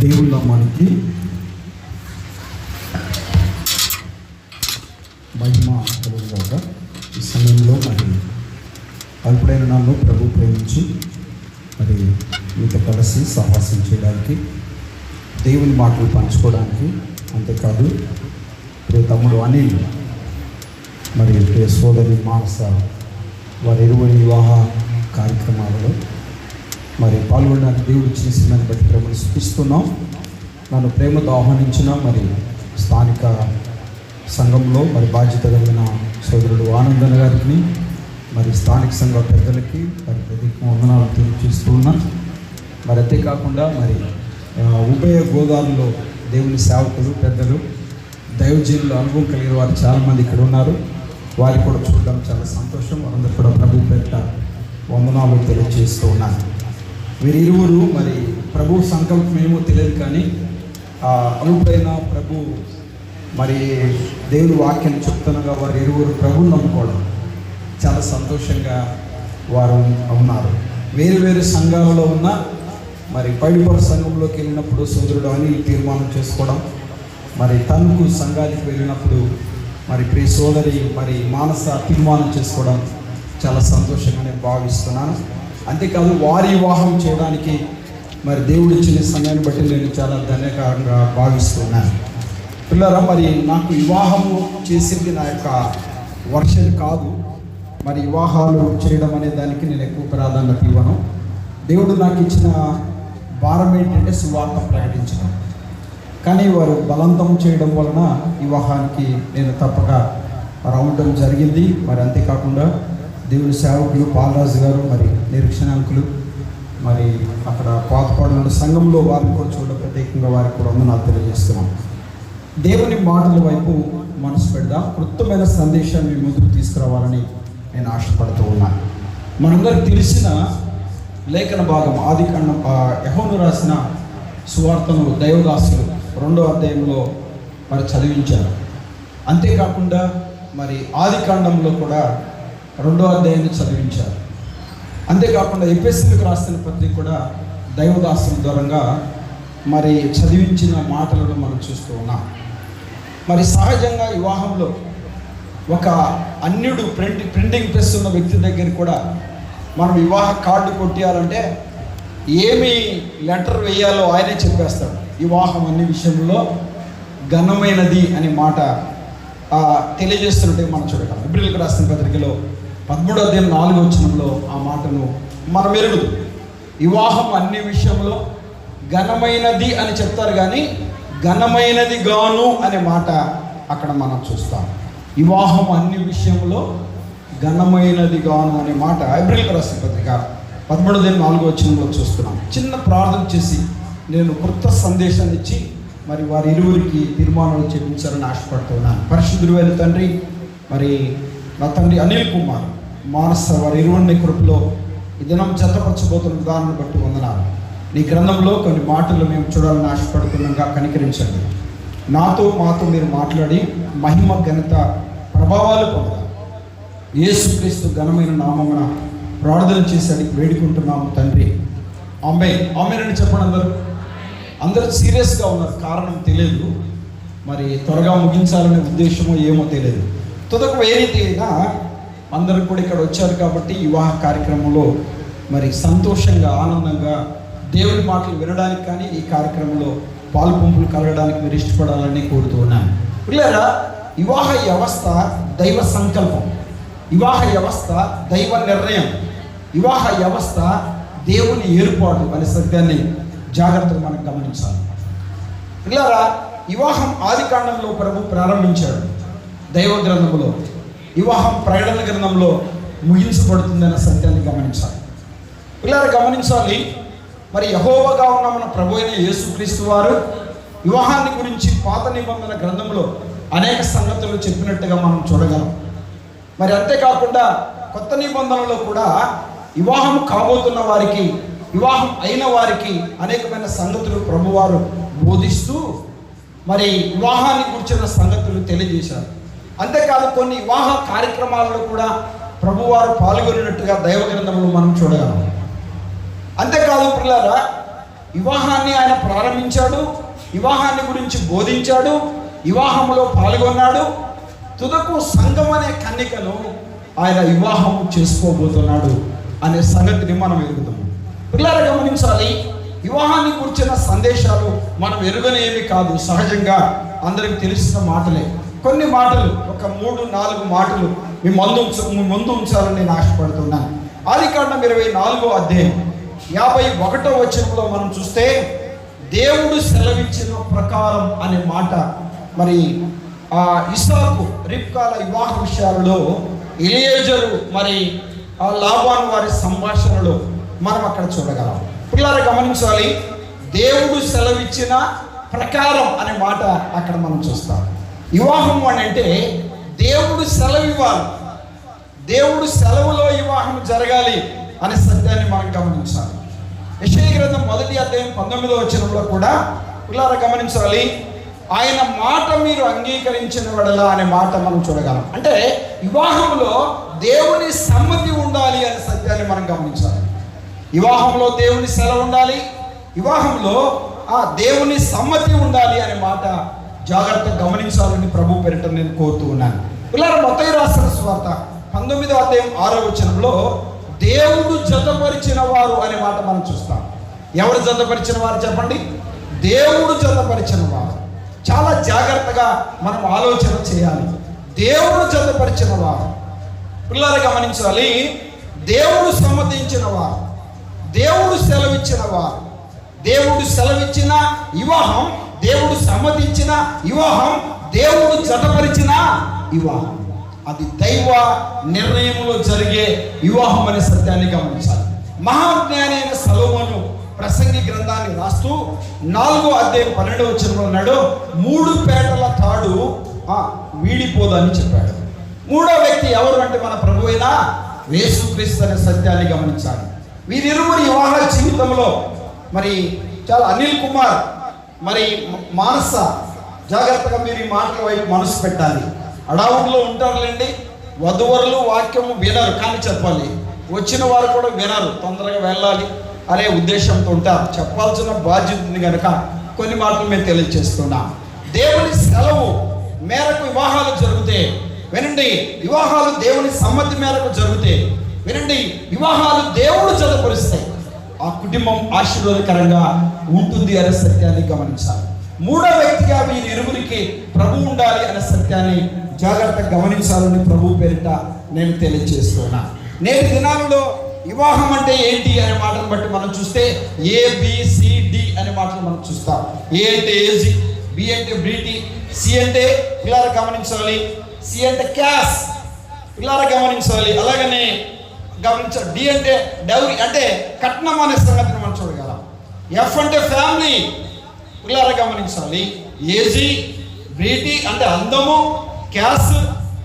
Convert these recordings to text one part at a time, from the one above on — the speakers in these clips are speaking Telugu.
దేవుళ్ళ మనకి మహిమ కలుగుగాక ఈ సమయంలో మరి అల్పుడైన నాలో ప్రభు ప్రేమించి మరి మీతో కలిసి సహవాసం చేయడానికి దేవుని మాటలు పంచుకోవడానికి అంతేకాదు ప్రియ తమ్ముడు అనిల్ మరి ప్రియ సోదరి మానస వారి ఇరువురి వివాహ కార్యక్రమాలలో మరి పాల్గొనడానికి దేవుడు చేసిందని బట్టి ప్రేమను సూచిస్తున్నాం నన్ను ప్రేమతో ఆహ్వానించిన మరి స్థానిక సంఘంలో మరి బాధ్యత కలిగిన సోదరుడు ఆనందన్ గారికి మరి స్థానిక సంఘ పెద్దలకి మరి ప్రత్యేక వందనాలు తెలియజేస్తూ ఉన్నా. మరి అంతేకాకుండా మరి ఉభయ గోదావరిలో దేవుని సేవకులు పెద్దలు దైవజీవులు అనుభవం కలిగిన వారు చాలామంది ఇక్కడ ఉన్నారు. వారికి కూడా చూడడం చాలా సంతోషం. వారందరూ కూడా ప్రభు పెట్ట వందనాలు తెలియజేస్తూ ఉన్నారు. వీరిరువురు మరి ప్రభు సంకల్పం ఏమో తెలియదు కానీ ఆ ప్రభు మరి దేవుని వాక్యం చెప్తున్నగా వారి ఇరువురు ప్రభుని నమ్ముకోవడం చాలా సంతోషంగా వారు ఉన్నారు. వేరు వేరు సంఘాలలో ఉన్న మరి పైడిపర సంఘంలోకి వెళ్ళినప్పుడు సోదరుడు అని తీర్మానం చేసుకోవడం మరి తణుకు సంఘానికి వెళ్ళినప్పుడు మరి ప్రియ సోదరి మరి మానస తీర్మానం చేసుకోవడం చాలా సంతోషంగా నేను భావిస్తున్నాను. అంతేకాదు వారి వివాహం చేయడానికి మరి దేవుడు ఇచ్చిన సమయాన్ని బట్టి నేను చాలా ధన్యకరంగా భావిస్తున్నాను పిల్లరా మరి నాకు వివాహము చేసింది నా యొక్క వర్షం కాదు. మరి వివాహాలు చేయడం అనే దానికి నేను ఎక్కువ ప్రాధాన్యత ఇవ్వను. దేవుడు నాకు ఇచ్చిన భారం ఏంటంటే సువార్త ప్రకటించడం. కానీ వారు బలవంతం చేయడం వలన వివాహానికి నేను తప్పక రావడం జరిగింది. మరి అంతేకాకుండా దేవుని సేవకులు పాలరాజు గారు మరి నిరీక్షణాంకులు మరి అక్కడ పాతపాడుల సంఘంలో వారిని కూడా చూడ ప్రత్యేకంగా వారికి కూడా వందనాలు తెలియజేస్తున్నాం. దేవుని మాటల వైపు మనసు పెడదాం. కృతమైన సందేశాన్ని ముందుకు తీసుకురావాలని నేను ఆశపడుతూ ఉన్నాను మనందరికి తెలిసిన లేఖన భాగం ఆది కాండం యహోను రాసిన సువార్తను దైవదాసులు రెండో అధ్యాయంలో మరి చదివించారు. అంతేకాకుండా మరి ఆది కాండంలో కూడా రెండో అధ్యాయాన్ని చదివించారు. అంతేకాకుండా ఎపిఎస్సీలకు రాసిన పత్రిక కూడా దైవదాసుల దూరంగా మరి చదివించిన మాటలను మనం చూస్తూ ఉన్నాం. మరి సహజంగా వివాహంలో ఒక అన్యుడు ప్రింట్ ప్రింటింగ్ ప్రెస్ ఉన్న వ్యక్తి దగ్గర కూడా మనం వివాహ కార్డు కొట్టేయాలంటే ఏమి లెటర్ వేయాలో ఆయనే చెప్పేస్తాడు. వివాహం అన్ని విషయంలో ఘనమైనది అనే మాట ఆ, తెలియజేస్తున్నట్టు మనం చూడగలం. ఇబ్రిల్కి రాసిన పత్రికలో పదమూడో అధ్యాయం నాలుగో వచనంలో ఆ మాటను మనం ఎరుగుదు వివాహం అన్ని విషయంలో ఘనమైనది అని చెప్తారు కానీ ఘనమైనది గాను అనే మాట అక్కడ మనం చూస్తాం. వివాహం అన్ని విషయంలో ఘనమైనది గాను అనే మాట ఏప్రిల్ రాసిన పత్రిక పదమూడు నాలుగో వచనంలో చూస్తున్నాం. చిన్న ప్రార్థన చేసి నేను కృత సందేశాన్ని ఇచ్చి మరి వారి ఇరువురికి తీర్మానాలు చేయించాలని ఆశపడుతున్నాను. పరిశుద్ధుడైన తండ్రి మరి నా తండ్రి అనిల్ కుమార్ మానస వారి ఇరువురిని కృపలో ఈ దినం జతపరచబోతున్న విధానాన్ని బట్టి వందనాలు. నీ గ్రంథంలో కొన్ని మాటలు మేము చూడాలని ఆశపడుతున్నాగా కనికరించండి. నాతో మాతో మీరు మాట్లాడి మహిమ ఘనత ప్రభావాలు పొందాలి. యేసుక్రీస్తు ఘనమైన నామమున ప్రార్థన చేసి అడిగి వేడుకుంటున్నాము తండ్రి. ఆమె ఆమెనని చెప్పండి అందరూ. అందరూ సీరియస్గా ఉన్నారు కారణం తెలియదు మరి త్వరగా ముగించాలనే ఉద్దేశమో ఏమో తెలియదు తుదకు ఏ రీతి అయినా అందరూ కూడా ఇక్కడ వచ్చారు కాబట్టి వివాహ కార్యక్రమంలో మరి సంతోషంగా ఆనందంగా దేవుని మాటలు వినడానికి కానీ ఈ కార్యక్రమంలో పాలు పంపులు కలగడానికి మీరు ఇష్టపడాలని కోరుతూ ఉన్నాను పిల్లరా వివాహ వ్యవస్థ దైవ సంకల్పం. వివాహ వ్యవస్థ దైవ నిర్ణయం. వివాహ వ్యవస్థ దేవుని ఏర్పాటు అనే సత్యాన్ని జాగ్రత్తగా మనం గమనించాలి. పిల్లరా వివాహం ఆది కాండంలో ప్రభు ప్రారంభించాడు. దైవ గ్రంథంలో వివాహం ప్రకటన గ్రంథంలో ముగించబడుతుందన్న సత్యాన్ని గమనించాలి. పిల్లలు గమనించాలి మరి యహోవగా ఉన్న మన ప్రభు అయిన యేసుక్రీస్తు వారు వివాహాన్ని గురించి పాత నిబంధన గ్రంథంలో అనేక సంగతులు చెప్పినట్టుగా మనం చూడగలం. మరి అంతేకాకుండా కొత్త నిబంధనలో కూడా వివాహం కాబోతున్న వారికి వివాహం అయిన వారికి అనేకమైన సంగతులు ప్రభువారు బోధిస్తూ మరి వివాహాన్ని గురించిన సంగతులు తెలియజేశారు. అంతేకాదు కొన్ని వివాహ కార్యక్రమాలలో కూడా ప్రభువారు పాల్గొనినట్టుగా దైవ గ్రంథంలో మనం చూడగలం. అంతేకాదు పిల్లరా వివాహాన్ని ఆయన ప్రారంభించాడు వివాహాన్ని గురించి బోధించాడు వివాహంలో పాల్గొన్నాడు తుదకు సంఘం అనే కన్నికను ఆయన వివాహం చేసుకోబోతున్నాడు అనే సంగతిని మనం ఎరుగుతాము పిల్లలు గమనించాలి వివాహాన్ని కూర్చున్న సందేశాలు మనం ఎరుగనేమి కాదు సహజంగా అందరికి తెలిసిన మాటలే. కొన్ని మాటలు ఒక మూడు నాలుగు మాటలు మీ ముందు ఉంచ మీ ముందు ఉంచాలని నేను ఆశపడుతున్నాను. ఆదికాండం ఇరవై నాలుగో అధ్యాయం యాభై ఒకటో వచనంలో మనం చూస్తే దేవుడు సెలవిచ్చిన ప్రకారం అనే మాట. మరి ఆ ఇసాకు రిప్కాల వివాహ విషయాలలో ఇలియజరు మరి ఆ లాభాన్ వారి సంభాషణలో మనం అక్కడ చూడగలం. పిల్లలు గమనించాలి దేవుడు సెలవిచ్చిన ప్రకారం అనే మాట అక్కడ మనం చూస్తాం. వివాహం అని అంటే దేవుడు సెలవు ఇవ్వాలి. దేవుడు సెలవులో వివాహం జరగాలి అనే సత్యాన్ని మనం గమనించాలి. యశయ గ్రంథం మొదటి అధ్యాయం పంతొమ్మిదో వచ్చినప్పుడు కూడా పిల్లలు గమనించాలి. ఆయన మాట మీరు అంగీకరించిన వడలా అనే మాట మనం చూడగలం. అంటే వివాహంలో దేవుని సమ్మతి ఉండాలి అనే సత్యాన్ని మనం గమనించాలి. వివాహంలో దేవుని సెలవు ఉండాలి. వివాహంలో ఆ దేవుని సమ్మతి ఉండాలి అనే మాట జాగ్రత్తగా గమనించాలని ప్రభు పేరిట నేను కోరుతూ ఉన్నాను. పిల్లల మొత్తం రాష్ట్ర స్వార్త పంతొమ్మిదో అధ్యాయం ఆరో వచనంలో దేవుడు జతపరిచిన వారు అనే మాట మనం చూస్తాం. ఎవరు జతపరిచిన వారు చెప్పండి? దేవుడు జతపరిచిన వారు. చాలా జాగ్రత్తగా మనం ఆలోచన చేయాలి. దేవుడు జతపరిచిన వారు. పిల్లలు గమనించాలి దేవుడు సమ్మతించిన వారు. దేవుడు సెలవిచ్చిన వారు. దేవుడు సెలవిచ్చిన వివాహం దేవుడు సమ్మతించిన వివాహం దేవుడు జతపరిచిన వివాహం. అది దైవ నిర్ణయంలో జరిగే వివాహం అనే సత్యాన్ని గమనించాలి. మహాజ్ఞాని అయిన సలోమను ప్రసంగి గ్రంథాన్ని రాస్తూ నాలుగో అధ్యాయం పన్నెండవ వచనంలో ఉన్నాడు మూడు పేటల తాడు వీడిపోదని చెప్పాడు. మూడో వ్యక్తి ఎవరు అంటే మన ప్రభు అయినా వేసుక్రీస్తు అనే సత్యాన్ని గమనించాలి. వీరిరువురి వివాహ జీవితంలో మరి చాలా అనిల్ కుమార్ మరి మానస జాగ్రత్తగా మీరు ఈ మాటల వైపు మనసు పెట్టాలి. అడావుల్లో ఉంటారులేండి వధువరులు వాక్యము వినరు కానీ చెప్పాలి. వచ్చిన వారు కూడా వినరు తొందరగా వెళ్ళాలి అనే ఉద్దేశంతో ఉంటారు. చెప్పాల్సిన బాధ్యత ఉంది కనుక కొన్ని మాటలు మేము తెలియజేస్తున్నాం దేవుని సెలవు మేరకు వివాహాలు జరిగితే వినండి వివాహాలు దేవుని సమ్మతి మేరకు జరిగితే వినండి వివాహాలు దేవుడు చదపరుస్తాయి ఆ కుటుంబం ఆశీర్వాదకరంగా ఉంటుంది అనే సత్యాన్ని గమనించాలి. మూడో వ్యక్తిగా వీరి ఇరువురికి ప్రభు ఉండాలి అనే సత్యాన్ని జాగ్రత్తగా గమనించాలని ప్రభు పేరిట నేను తెలియజేస్తున్నా. నేటి దినాలలో వివాహం అంటే ఏంటి అనే మాటను బట్టి మనం చూస్తే ఏ బిసిడి అనే మాటలు మనం చూస్తాం. ఏ అంటే ఏజీ బి అంటే బ్రీటి సి అంటే పిల్లలు గమనించాలి. సి అంటే క్యాస్ పిల్లలు గమనించాలి. అలాగనే గమనించాలి. డి అంటే డౌరీ అంటే కట్నం అనే సంగతిని మనం చూడగలం. ఎఫ్ అంటే ఫ్యామిలీ పిల్లలు గమనించాలి. ఏజీ బ్రీటీ అంటే అందము క్యాస్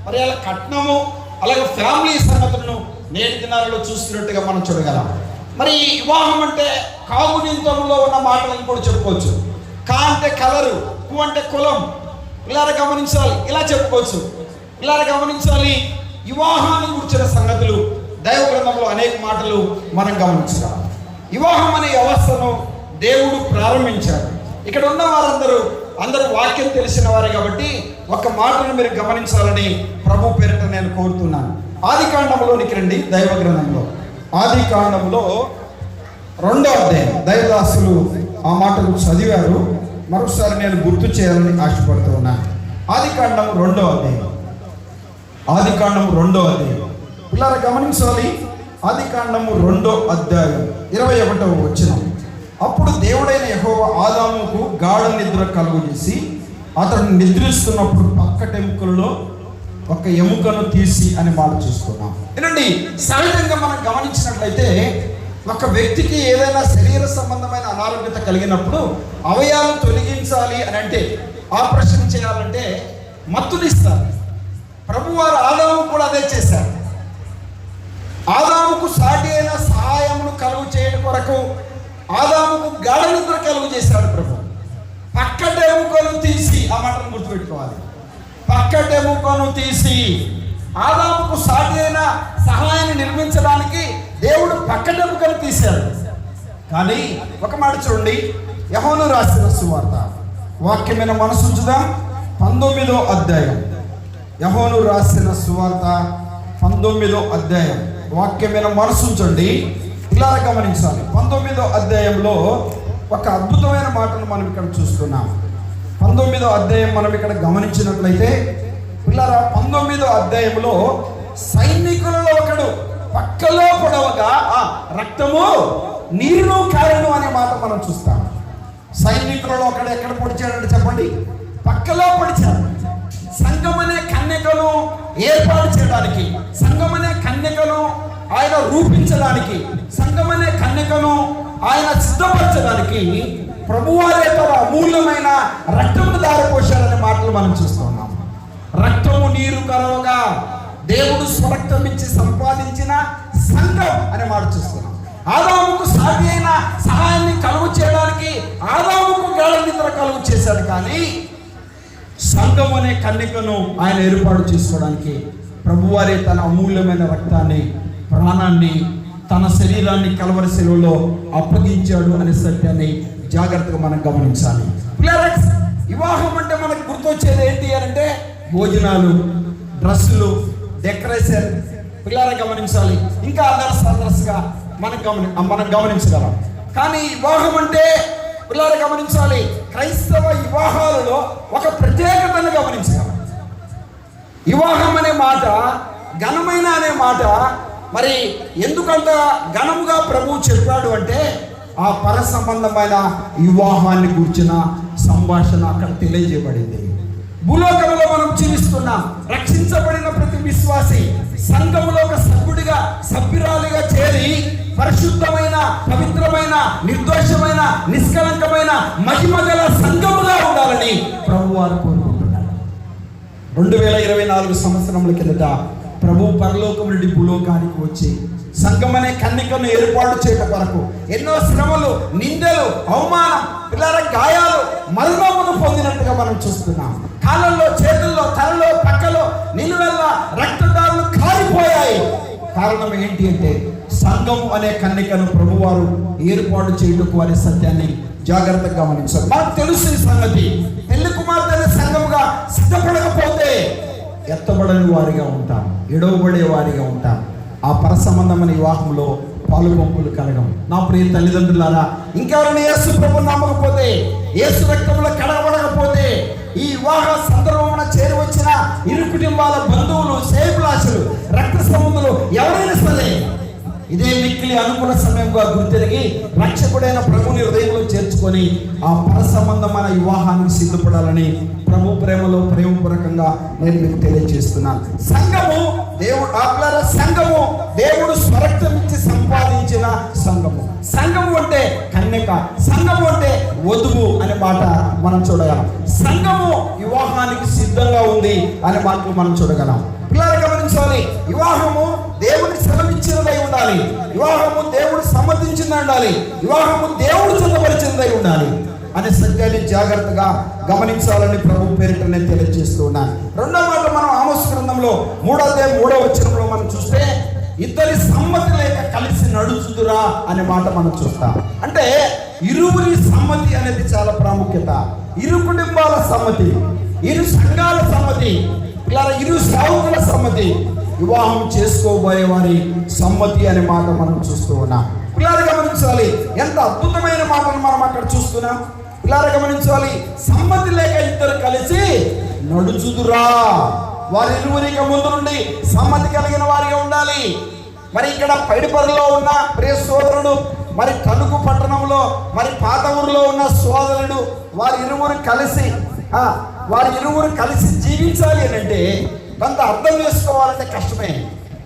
మరి అలా కట్నము అలాగే ఫ్యామిలీ సంగతులను నేటి దినాలలో చూస్తున్నట్టుగా మనం చూడగలం. మరి ఈ వివాహం అంటే కాగునింతంలో ఉన్న మాటలను కూడా చెప్పుకోవచ్చు. కా అంటే కలరు కు అంటే కులం. ఇలా గమనించాలి. ఇలా చెప్పుకోవచ్చు. ఇలా గమనించాలి. వివాహాన్ని గురించిన సంగతులు దైవ గ్రంథంలో అనేక మాటలు మనం గమనించాం. వివాహం అనే వ్యవస్థను దేవుడు ప్రారంభించాడు. ఇక్కడ ఉన్న వారందరూ అందరూ వాక్యం తెలిసిన వారే కాబట్టి ఒక మాటను మీరు గమనించాలని ప్రభు పేరిట నేను కోరుతున్నాను. ఆది కాండంలోనికి రండి దైవ గ్రంథంలో ఆది కాండంలో రెండో అధ్యాయం. దైవదాసులు ఆ మాటలు చదివారు. మరొకసారి నేను గుర్తు చేయాలని ఆశపడుతున్నాను ఆది కాండం రెండో అధ్యాయం. ఆది కాండం రెండో అధ్యాయం. ఇలా గమనించాలి. ఆది కాండము రెండో అధ్యాయం ఇరవై ఒకటవ వచ్చిన అప్పుడు దేవుడైన యహోవ ఆదాముకు గాఢ నిద్ర కలుగు చేసి అతను నిద్రిస్తున్నప్పుడు పక్కటెముకలలో ఒక ఎముకను తీసి అని మాట చూస్తున్నాం. ఏంటండి సహజంగా మనం గమనించినట్లయితే ఒక వ్యక్తికి ఏదైనా శరీర సంబంధమైన అనారోగ్యత కలిగినప్పుడు అవయాలు తొలగించాలి అని అంటే ఆపరేషన్ చేయాలంటే మత్తునిస్తారు ప్రభువారు ఆదాము కూడా అదే చేశారు. ఆదాముకు సాటి అయిన సహాయమును కలుగు చేయడం కొరకు ఆదాముకు గాఢ నిద్ర కలుగు చేశాడు ప్రభు. పక్కటెముకను తీసి ఆ మాటను గుర్తుపెట్టుకోవాలి. పక్కటెముకను తీసి ఆదాముకు సాటి అయిన సహాయాన్ని నిర్మించడానికి దేవుడు పక్కటెముకను తీశాడు. కానీ ఒక మాట చూడండి. యహోను రాసిన సువార్త. వాక్యమైన మనసుంచుదాం పంతొమ్మిదో అధ్యాయం. యహోను రాసిన సువార్త పంతొమ్మిదో అధ్యాయం. వాక్యమైన మనసుంచండి ఇలా గమనించాలి. పంతొమ్మిదో అధ్యాయంలో ఒక అద్భుతమైన మాటను మనం ఇక్కడ చూస్తున్నాం. పంతొమ్మిదో అధ్యాయం మనం ఇక్కడ గమనించినట్లయితే పిల్లరా పంతొమ్మిదో అధ్యాయంలో సైనికులలో ఒకడు పక్కలో పొడవగా ఆ రక్తము నీరును కారణం అనే మాట మనం చూస్తాం. సైనికులలో ఒకడు ఎక్కడ పొడిచాడంటే చెప్పండి? పక్కలో పొడిచాడు. సంఘం అనే కన్యకను ఏర్పాటు చేయడానికి సంఘం అనే కన్యకను ఆయన రూపించడానికి సంఘం అనే కన్యకను ఆయన సిద్ధపరచడానికి ప్రభువారే తన అమూల్యమైన రక్తము దారిపోశాడనే మాటలు మనం చూస్తున్నాం రక్తము నీరు కరవగా దేవుడు స్వరక్తం ఇచ్చి సంపాదించిన సంఘం అనే మాట చూస్తున్నాం. ఆదాముకు సాటి అయిన సహాయాన్ని కలుగు చేయడానికి ఆదాముకు గాఢ నిద్ర కలుగు చేశాడు కానీ సంఘం అనే కన్నికను ఆయన ఏర్పాటు చేసుకోవడానికి ప్రభువారే తన అమూల్యమైన రక్తాన్ని ప్రాణాన్ని తన శరీరాన్ని కలవరి సెలవులో అప్పగించాడు అనే సత్యాన్ని జాగ్రత్తగా మనం గమనించాలి. వివాహం అంటే మనకు గుర్తొచ్చేది ఏంటి అని అంటే భోజనాలు డ్రెస్సులు డెకరేషన్. పిల్లలు గమనించాలి. ఇంకా అదర్స్ అదర్స్గా మనం గమని మనం గమనించగలం. కానీ వివాహం అంటే పిల్లలు గమనించాలి. క్రైస్తవ వివాహాలలో ఒక ప్రత్యేకతను గమనించాలి. వివాహం అనే మాట ఘనమైన అనే మాట మరి ఎందుకంత ఘనముగా ప్రభువు చెప్పాడు అంటే ఆ పర సంబంధమైన వివాహాన్ని గురించిన సంభాషణ అక్కడ తెలియజేయబడింది. భూలోకంలో మనం జీవిస్తున్నాం రక్షించబడిన ప్రతి విశ్వాసి సంఘములో ఒక సభ్యుడిగా సభ్యురాలిగా చేరి పరిశుద్ధమైన పవిత్రమైన నిర్దోషమైన నిష్కలంకమైన మహిమగల సంఘముగా ఉండాలని ప్రభు వారు కోరుకుంటున్నారు. రెండు వేల ఇరవై నాలుగు సంవత్సరముల కిందట ప్రభు పరలోకం నుండి భూలోకానికి వచ్చి సంఘం అనే కన్నికను ఏర్పాటు చేయడం కొరకు ఎన్నో శ్రమలు నిందలు అవమానం పిల్లల గాయాలు మరణమును పొందినట్టుగా మనం చూస్తున్నాం. కాళ్ళల్లో చేతుల్లో తలలో పక్కలో నిలువెల్ల రక్తదారులు కారిపోయాయి. కారణం ఏంటి అంటే సంఘం అనే కన్నికను ప్రభువారు ఏర్పాటు చేయటకు అనే సత్యాన్ని జాగ్రత్తగా గమనించారు మనకు తెలుసు ఈ సంగతి. పెళ్ళి కుమార్తె అనే సంఘముగా సిద్ధపడకపోతే ఎత్తబడని వారిగా ఉంటాం ఎడవబడే వారిగా ఉంటాం. ఆ పర సంబంధమైన వివాహంలో పాలు పంపులు కలగం. నా ప్రియ తల్లిదండ్రులారా ఇంకెవరైనా యేసు ప్రభు నమ్మకపోతే యేసు రక్తంలో కడగబడకపోతే ఈ వివాహ సందర్భమున చేరి వచ్చిన ఇరు కుటుంబాల బంధువులు సేపులాసులు రక్త సంబంధులు ఎవరైనా సరే ఇదే మిక్కిలి అనుకున్న సమయంగా గుర్తిరిగి రక్షకుడైన ప్రభుని హృదయంలో చేర్చుకొని ఆ పర సంబంధమైన వివాహానికి సిద్ధపడాలని ప్రభు ప్రేమలో ప్రేమపూర్వకంగా నేను మీకు తెలియజేస్తున్నాను సంఘము దేవుడు ఆప్లార? సంఘము దేవుడు స్వరక్తం ఇచ్చి సంపాదించిన సంఘము. సంఘము అంటే కన్యక సంఘము అంటే వధువు అనే మాట మనం చూడగలం. సంఘము వివాహానికి సిద్ధంగా ఉంది అనే మాటలు మనం చూడగలం. పిల్లలు గమనించాలి వివాహము దేవుని సెలవిచ్చినదై ఉండాలి. వివాహము దేవుడు సమ్మతించింది ఉండాలి వివాహము దేవుడు సిద్ధపరిచినదై ఉండాలి. అనే సత్యాన్ని జాగ్రత్తగా గమనించాలని ప్రభు పేరిట నేను తెలియజేస్తూ ఉన్నాను. రెండో మాట మనం ఆమోస్ గ్రంథంలో మూడో అధ్యాయం మూడో వచనంలో మనం చూస్తే ఇద్దరి సమ్మతి లేక కలిసి నడుచుదురా అనే మాట మనం చూస్తాం. అంటే ఇరువురి సమ్మతి అనేది చాలా ప్రాముఖ్యత. ఇరు కుటుంబాల సమ్మతి ఇరు సంఘాల సమ్మతి ఇలా ఇరు సావుకుల సమ్మతి వివాహం చేసుకోబోయే వారి సమ్మతి అనే మాట మనం చూస్తూ ఉన్నాం. పిల్లలు గమనించాలి. ఎంత అద్భుతమైన మాటను మనం అక్కడ చూస్తున్నాం. పిల్లలు గమనించాలి. సమ్మతి లేక ఇద్దరు కలిసి నడుచుదురా. వారి ఇరువురికి ముందు నుండి సమ్మతి కలిగిన వారిగా ఉండాలి. మరి ఇక్కడ పైడిపరిలో ఉన్న ప్రియ సోదరుడు మరి తణుకు పట్టణంలో మరి పాత ఊరిలో ఉన్న సోదరుడు వారి ఇరువురు కలిసి వారి ఇరువురు కలిసి జీవించాలి అని అంటే కొంత అర్థం చేసుకోవాలంటే కష్టమే.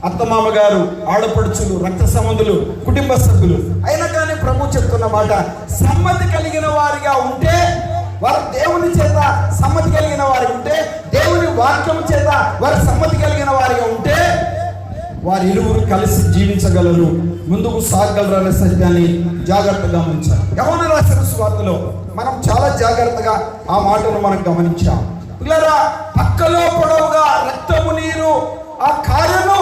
అత్తమామ గారు ఆడపడుచులు రక్త సంబంధులు కుటుంబ సభ్యులు అయినా కానీ ప్రభు చెప్తున్న మాట సమ్మతి కలిగిన వారిగా ఉంటే వారు దేవుని చేత సమ్మతి కలిగిన వారి ఉంటే దేవుని వాక్యం చేత వారు సమ్మతి కలిగిన వారిగా ఉంటే వారి ఇరువురు కలిసి జీవించగలరు. ముందుకు సాగగలరు అనే సత్యాన్ని జాగ్రత్తగా గమనించాలి యవన రాసిన స్వార్థలో మనం చాలా జాగ్రత్తగా ఆ మాటను మనం గమనించాం. పిల్లరా పక్కలో పొడవుగా రక్తము నీరు ఆ కార్యము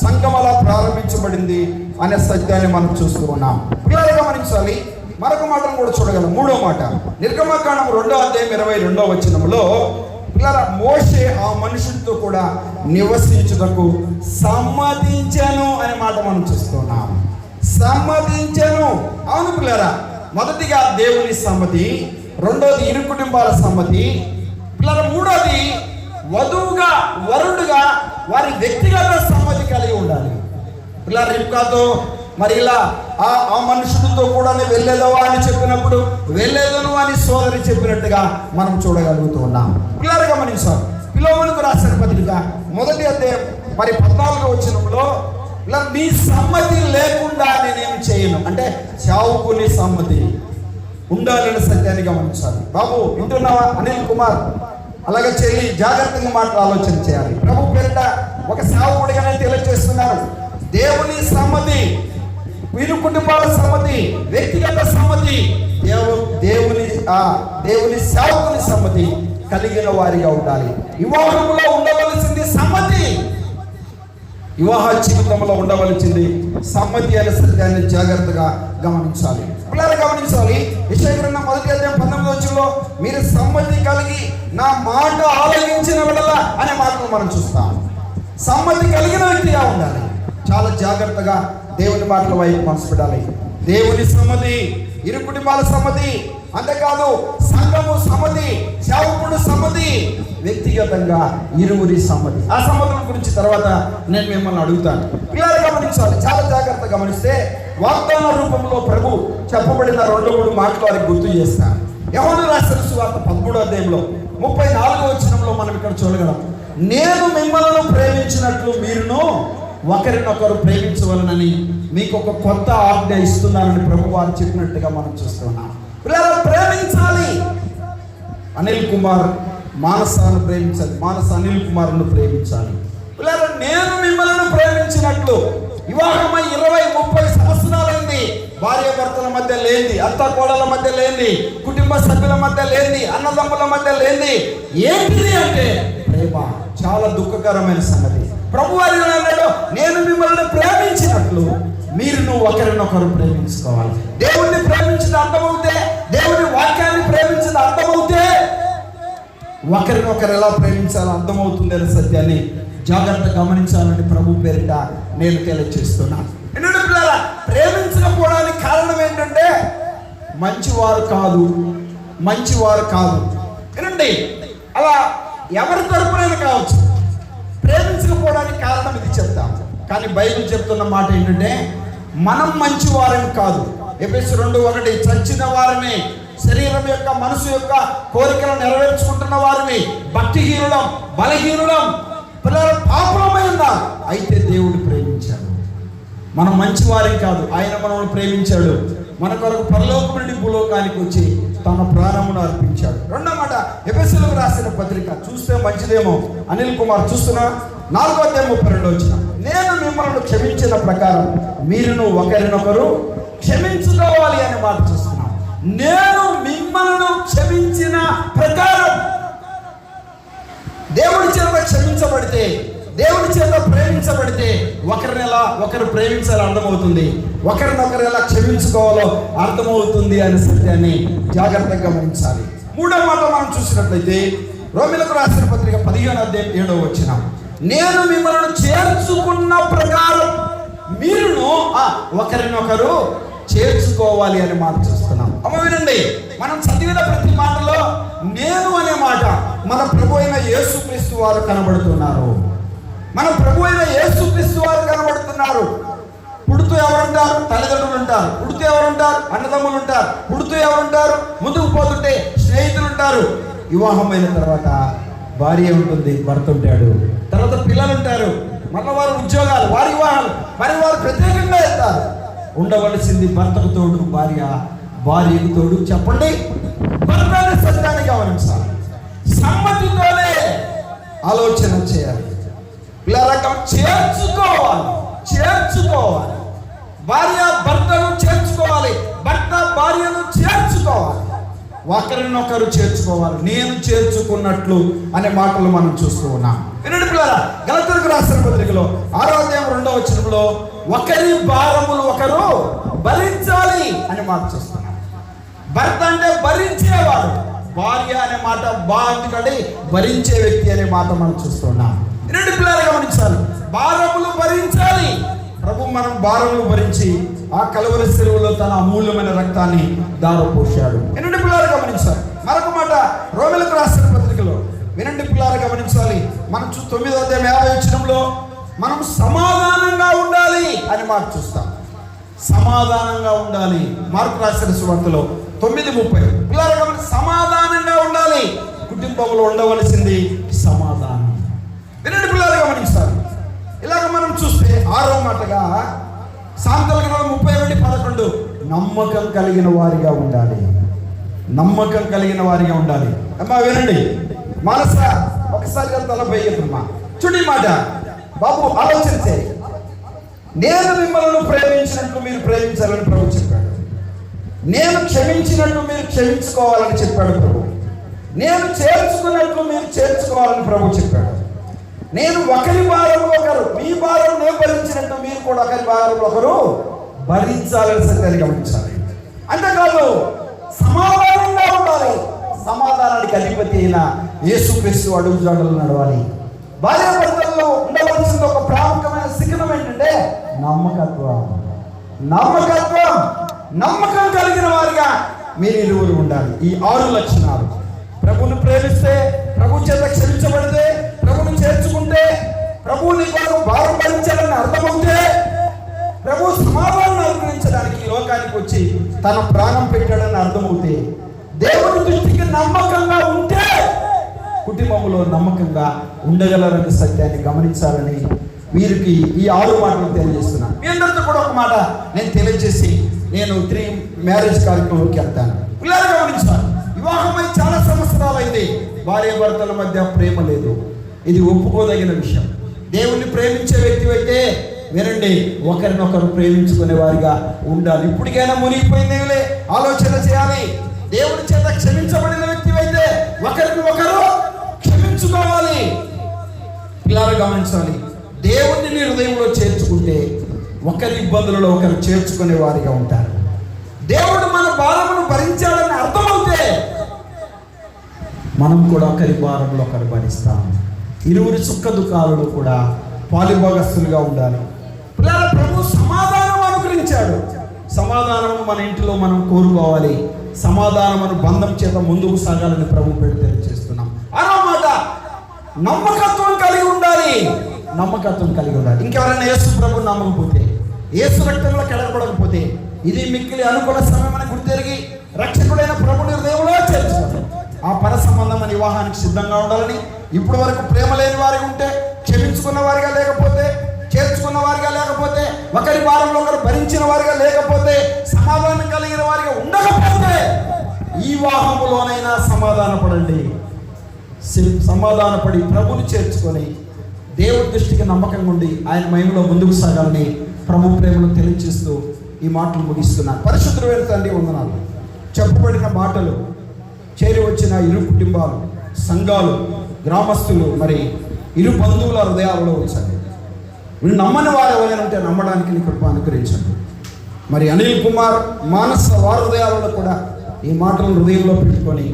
సంఘం అలా ప్రారంభించబడింది అనే సత్యాన్ని మనం చూస్తూ ఉన్నాం. పిల్లలు గమనించాలి మరొక మాటను కూడా చూడగలం. మూడో మాట నిర్గమకాండం రెండో అధ్యాయం ఇరవై రెండో వచనంలో పిల్లల మోషే ఆ మనుషులతో కూడా నివసించుటకు సమ్మతించాను అనే మాట మనం చూస్తున్నాం సమ్మతించాను. అవును పిల్లరా మొదటిగా దేవుని సమ్మతి రెండోది ఇరు కుటుంబాల సమ్మతి పిల్లల మూడోది వధువుగా వరుడుగా వారి వ్యక్తిగత సమ్మతి కలిగి ఉండాలి. ఇలా రిప్కాతో మరి ఇలా ఆ ఆ మనుషులతో కూడా నేను వెళ్ళేదవా అని చెప్పినప్పుడు వెళ్ళేదను అని సోదరి చెప్పినట్టుగా మనం చూడగలుగుతూ ఉన్నాం పిల్లలు గమనించారు పిలోములకు రాసిన పత్రిక మొదటి అధ్యాయం మరి పద్నాలుగు వచ్చినంలో ఇలా నీ సమ్మతి లేకుండా నేనేం చేయను. అంటే చావుకుని సమ్మతి. ఉండాలనే సత్యాన్ని గమనించాలి బాబు వింటున్నావా? అనిల్ కుమార్ అలాగే చెల్లి జాగ్రత్తగా మాటలు ఆలోచన చేయాలి. ప్రభు పేరిట ఒక సేవకుడిగానే తెలియజేస్తున్నాను దేవుని సమ్మతి వీరు కుటుంబాల సమ్మతి వ్యక్తిగత సమ్మతి దేవు దేవుని ఆ దేవుని సేవకుని సమ్మతి కలిగిన వారిగా ఉండాలి. వివాహంలో ఉండవలసింది సమ్మతి. వివాహ జీవితంలో ఉండవలసింది సమ్మతి అనే సత్యాన్ని జాగ్రత్తగా గమనించాలి. పిల్లలు గమనించాలి విషయగ్రంథం మొదటి అధ్యాయం పంతొమ్మిది వచ్చంలో మీరు సమ్మతి కలిగి నా మాట ఆలోచించిన విడల అనే మాటను మనం చూస్తాం. సమ్మతి కలిగిన వ్యక్తిగా ఉండాలి. చాలా జాగ్రత్తగా దేవుని మాటల వైపు మనసు పెట్టాలి. దేవుని సమ్మతి ఇరు కుటుంబాల సమ్మతి అంతేకాదు సంఘము సమ్మతి సేవకుడు సమ్మతి వ్యక్తిగతంగా ఇరువురి సమ్మతి. ఆ సమ్మతుల గురించి తర్వాత నేను మిమ్మల్ని అడుగుతాను. పిల్లలు గమనించాలి చాలా జాగ్రత్త గమనిస్తే వాగ్దాన రూపంలో ప్రభు చెప్పబడిన రెండు మూడు మాటలు వారికి గుర్తు చేస్తాను. ఎవరు రాసిన సువార్త పదమూడో అధ్యాయంలో ముప్పై నాలుగో వచనంలో మనం ఇక్కడ చూడగలం. నేను మిమ్మల్ని ప్రేమించినట్లు మీరును ఒకరినొకరు ప్రేమించవలనని మీకు ఒక కొత్త ఆజ్ఞ ఇస్తున్నానని ప్రభు వారు చెప్పినట్టుగా మనం చూస్తున్నాం. పిల్లలు ప్రేమించాలి. అనిల్ కుమార్ మానసాన్ని ప్రేమించాలి. మానస అనిల్ కుమార్ను ప్రేమించాలి. పిల్లలు నేను మిమ్మల్ని ప్రేమించినట్లు వివాహమై ఇరవై ముప్పై సంవత్సరాలైంది. భార్య భర్తల మధ్య లేని అత్త కోడల మధ్య లేని కుటుంబ సభ్యుల మధ్య లేని అన్నదమ్ముల మధ్య లేని ఏంటిది అంటే ప్రేమ. చాలా దుఃఖకరమైన సంగతి. ప్రభు వారి అన్నాడు నేను మిమ్మల్ని ప్రేమించినట్లు మీరు నువ్వు ఒకరినొకరు ప్రేమించుకోవాలి. దేవుణ్ణి ప్రేమించిన అర్థమవుతే దేవుని వాక్యాన్ని ప్రేమించిన అర్థమవుతే ఒకరినొకరు ఎలా ప్రేమించాలో అర్థమవుతుంది అనే సత్యాన్ని జాగ్రత్త గమనించాలని ప్రభు పేరిట నేను తెలియజేస్తున్నాను పిల్లల ప్రేమించకపోవడానికి కారణం ఏంటంటే? మంచివారు కాదు మంచివారు కాదు. వినండి అలా ఎవరి తరపునైనా కావచ్చు. ప్రేమించకపోవడానికి కారణం ఇది చెప్తాం. కానీ బైబిల్ చెప్తున్న మాట ఏంటంటే మనం మంచి వారం కాదు. ఎపిస్ రెండు ఒకటి చచ్చిన వారిని శరీరం యొక్క మనసు యొక్క కోరికలను నెరవేర్చుకుంటున్న వారిని భక్తిహీనులం బలహీనులం పిల్లలు పాపలమై ఉన్నారు. అయితే దేవుడు ప్రేమించాడు. మనం మంచి వారికి కాదు ఆయన మనల్ని ప్రేమించాడు. మన కొరకు పరలోకం నుండి భూలోకానికి వచ్చి తన ప్రాణమును అర్పించాడు. రెండో మాట ఎపిసోడ్కి రాసిన పత్రిక. చూస్తే మంచిదేమో. అనిల్ కుమార్ చూస్తున్నా? నాలుగో అధ్యాయం ముప్పై రెండు వచ్చిన. నేను మిమ్మల్ని క్షమించిన ప్రకారం మీరును ఒకరినొకరు క్షమించుకోవాలి అనే మాట చూస్తున్నాను నేను మిమ్మల్ని క్షమించిన ప్రకారం దేవుడి చేత క్షమించబడితే దేవుడి చేత ప్రేమించబడితే ఒకరిని ఎలా ఒకరు ప్రేమించాలో అర్థమవుతుంది. ఒకరినొకరు ఎలా క్షమించుకోవాలో అర్థమవుతుంది అనే సత్యాన్ని జాగ్రత్తగా గమనించాలి. మూడో మాట మనం చూసినట్లయితే రోమిలకు రాసిన పత్రిక పదిహేను అధ్యాయం ఏడో వచ్చిన నేను మిమ్మల్ని చేర్చుకున్న ప్రకారం మీరును ఒకరినొకరు చేర్చుకోవాలి అని మాట చూస్తున్నాం. అమ్మ వినండి మనం చదివిన ప్రతి మాటలో నేను అనే మాట మన ప్రభు అయిన యేసుక్రీస్తు వారు కనబడుతున్నారు. మన ప్రభు అయిన యేసుక్రీస్తు వారు కనబడుతున్నారు. పుడుతూ ఎవరుంటారు? తల్లిదండ్రులు ఉంటారు. పుడుతూ ఎవరుంటారు? అన్నదమ్ములు ఉంటారు. పుడుతూ ఎవరుంటారు? ముందుకు పోతుంటే స్నేహితులు ఉంటారు. వివాహమైన తర్వాత భార్య ఉంటుంది భర్త ఉంటాడు. తర్వాత పిల్లలు ఉంటారు. మళ్ళీ వారి ఉద్యోగాలు వారి వివాహాలు. మరి వారు ప్రత్యేకంగా వెళ్తారు. ఉండవలసింది భర్తకు తోడు భార్య భార్యకు తోడు. చెప్పండి? భర్త సత్యాన్ని గమనించాలి. సమ్మతితోనే ఆలోచన చేయాలి. ఇలా రకం చేర్చుకోవాలి. చేర్చుకోవాలి. భార్య భర్తను చేర్చుకోవాలి. భర్త భార్యను చేర్చుకోవాలి. ఒకరినొకరు చేర్చుకోవాలి. నేను చేర్చుకున్నట్లు అనే మాటలు మనం చూస్తూ ఉన్నాం. వినండి పిల్లరా గలతలకు రాసిన పత్రికలో ఆరో పదకొండవ వచనంలో ఒకరి భారములు ఒకరు భరించాలి అని మాట చూస్తున్నాం భర్త అంటే భరించేవాడు. భార్య అనే మాట బాగుంది భరించే వ్యక్తి అనే మాట మనం చూస్తున్నాం. రెండు పిల్లలు గమనించాలి. భారములు భరించాలి. ప్రభు మనం భారములు భరించి ఆ కలువరి సెలవులో తన అమూల్యమైన రక్తాన్ని దారపోశాడు ఎన్నండి పిల్లలు గమనించాలి. మరొక మాట రోమిలకు రాసిన పత్రికలో వినండి పిల్లలు గమనించాలి. మనం తొమ్మిదో అధ్యాయం యాభై వచ్చినంలో మనం సమాధానంగా ఉండాలి అని మాట చూస్తాం. సమాధానంగా ఉండాలి. మార్పు రాసిన సువార్తలో తొమ్మిది ముప్పై. పిల్లలు సమాధానంగా ఉండాలి. కుటుంబంలో ఉండవలసింది సమాధానం. వినండి పిల్లలు గమనిస్తారు ఇలాగ మనం చూస్తే ఆరో మాటగా సాంతల గ్రంథం ముప్పై ఒకటి పదకొండు నమ్మకం కలిగిన వారిగా ఉండాలి. నమ్మకం కలిగిన వారిగా ఉండాలి. అమ్మా వినండి. మనస ఒకసారి తలపై అమ్మా. చూడండి మాట. బాబు ఆలోచన చేయి నేను మిమ్మల్ని ప్రేమించినట్లు మీరు ప్రేమించాలని ప్రభు చెప్పాడు. నేను క్షమించినట్లు మీరు క్షమించుకోవాలని చెప్పాడు ప్రభు. నేను చేర్చుకున్నట్లు మీరు చేర్చుకోవాలని ప్రభు చెప్పాడు. నేను ఒకరి భారం ఒకరు మీ భారం నేను భరించినట్టు మీరు కూడా ఒకరి భారం ఒకరు భరించాలని సత్యాన్ని గమనించాలి అంతేకాదు సమాధానంగా ఉండాలి. సమాధానానికి అధిపతి అయిన యేసుక్రీస్తు అడుగు జాడలు నడవాలి. భార్యాభర్తల్లో ఉండవలసిన ఒక ప్రాముఖ్యమైన శిఖరం ఏంటంటే నమ్మకత్వం. నమ్మకత్వం నమ్మకం కలిగిన వారిగా మీరు ఇరువురు ఉండాలి. ఈ ఆరు లక్షణాలు. ప్రభుని ప్రేమిస్తే ప్రభు చేత క్షమించబడితే ప్రభుని చేర్చుకుంటే ప్రభుని కొరకు భారం భరించాలని అర్థమవుతే ప్రభు సమాధానం అనుగ్రహించడానికి ఈ లోకానికి వచ్చి తన ప్రాణం పెట్టాడని అర్థమవుతే దేవుని దృష్టికి నమ్మకంగా ఉంటే కుటుంబంలో నమ్మకంగా ఉండగలరని సత్యాన్ని గమనించాలని వీరికి ఈ ఆరు మాటలు తెలియజేస్తున్నాను. మీ అందరితో కూడా ఒక మాట నేను తెలియజేసి నేను త్రీ మ్యారేజ్ కార్యక్రమంకి వెళ్తాను. పిల్లలు గమనించాలి. వివాహమై చాలా సంవత్సరాలు అయింది భార్య భర్తల మధ్య ప్రేమ లేదు. ఇది ఒప్పుకోదగిన విషయం. దేవుణ్ణి ప్రేమించే వ్యక్తి అయితే వినండి ఒకరినొకరు ప్రేమించుకునే వారిగా ఉండాలి. ఇప్పటికైనా మునిగిపోయిందేమిలే ఆలోచన చేయాలి. దేవుని చేత క్షమించబడిన వ్యక్తి అయితే ఒకరికి ఒకరు చేర్చుకోవాలి. పిల్లలు గమనించాలి. దేవుణ్ణి నీ హృదయంలో చేర్చుకుంటే ఒకరి ఇబ్బందులలో ఒకరు చేర్చుకునే వారిగా ఉంటారు. దేవుడు మన భారమును భరించాలని అర్థమవుతే మనం కూడా ఒకరి భారంలో ఒకరు భరిస్తాం. ఇరువురి సుఖ దుఃఖాలలో కూడా పాలిభాగస్తులుగా ఉండాలి. పిల్లల ప్రభు సమాధానం అనుగ్రహించాడు. సమాధానము మన ఇంటిలో మనం కోరుకోవాలి. సమాధానమును బంధం చేత ముందుకు సాగాలని ప్రభు పెడితే చేస్తున్నాం. నమ్మకత్వం కలిగి ఉండాలి. నమ్మకత్వం కలిగి ఉండాలి. ఇంకెవరైనా యేసు ప్రభు నమ్మకపోతే యేసు రక్తంలో కడగబడకపోతే ఇది మిక్కిలి అనుకూల సమయం అని గుర్తెరిగి రక్షకుడైన ప్రభుని హృదయంలో చేర్చుకోండి ఆ పర సంబంధం అని వివాహానికి సిద్ధంగా ఉండాలని ఇప్పటి వరకు ప్రేమ లేని వారి ఉంటే క్షమించుకున్న వారిగా లేకపోతే చేర్చుకున్న వారిగా లేకపోతే ఒకరి వారంలో ఒకరు భరించిన వారిగా లేకపోతే సమాధానం కలిగిన వారిగా ఉండకపోతే ఈ వాహములోనైనా సమాధాన పడండి సమాధానపడి ప్రభుని చేర్చుకొని దేవుడి దృష్టికి నమ్మకంగా ఉండి ఆయన మహిమలో ముందుకు సాగాలని ప్రభు ప్రేమను తెలియచేస్తూ ఈ మాటలు ముగిస్తున్నాను పరిశుద్ధమైన తండ్రి వందనాలు. చెప్పబడిన మాటలు చేరి వచ్చిన ఇరు కుటుంబాలు సంఘాలు గ్రామస్తులు మరి ఇరు బంధువుల హృదయాలలో ఉంచండి. వీళ్ళు నమ్మని వారు ఎవరైనా ఉంటే నమ్మడానికి నీ కృప అనుగ్రహించండి. మరి అనిల్ కుమార్ మానస వారి హృదయాలలో కూడా ఈ మాటలను హృదయంలో పెట్టుకొని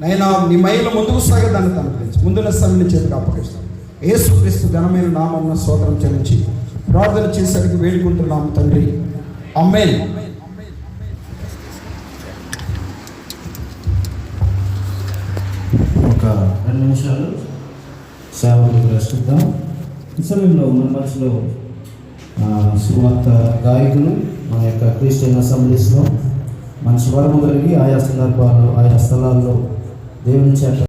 నైనా నీ మహిళ ముందుకు సాగదాన్ని తనకరించి ముందున్న సమయం చేతికి అప్పగిస్తాను ఏసుక్రీస్తు ఘనమైన నామం సోదరం చెల్లించి ప్రార్థన చేసరికి వేడుకుంటున్నాం తండ్రి. అమ్మేన్ ఒక రెండు నిమిషాలు సేవలు ప్రశ్నిద్దాం. ఈ సమయంలో మన మనసులో సువార్త గాయకులు మన యొక్క క్రిస్టియన్ అసెంబ్లీస్లో మన స్వరము కలిగి ఆయా సందర్భాల్లో ఆయా స్థలాల్లో దేవుని చేత